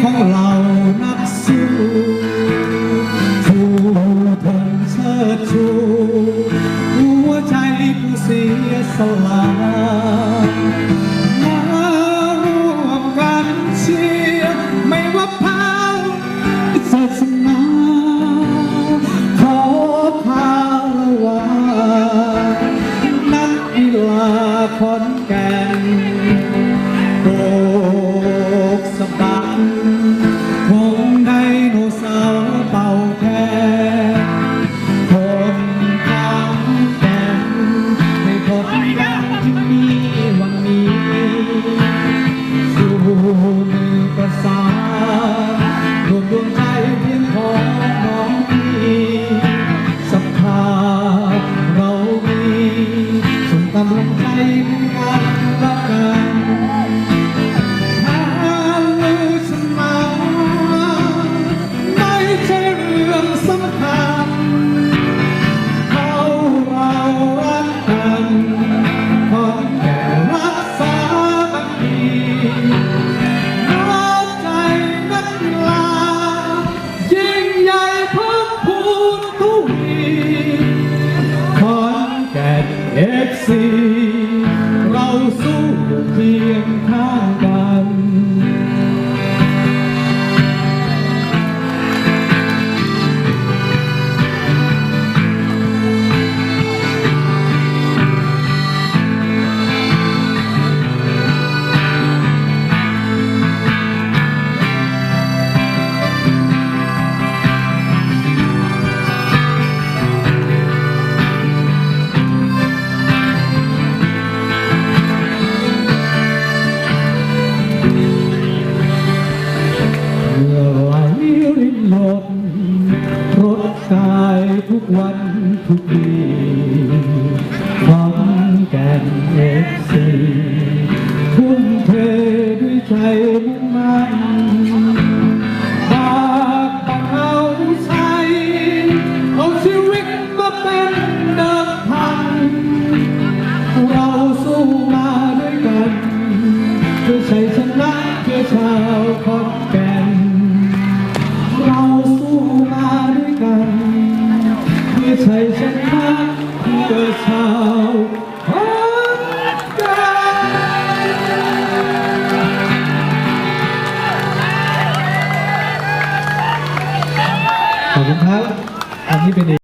ของเรานักสู้ผู้ทนเชิดชูหัวใจผู้เสียสละ I'm baby, I สีเราสู้เพียงข้าง ดรถกายทุกวันทุกทีฝังแก่นเอฟซีทุ่มเทด้วยใจมุ่งมั่นากเอาใช้เอาชีวิตมาเป็นเดิมพัน เราสู้มาด้วยกันเพื่อชัยชนะเพื่อชาวขอนแก ใจฉันพักเพื่ชาวขอขอบคุณครับ อันนี้เป็น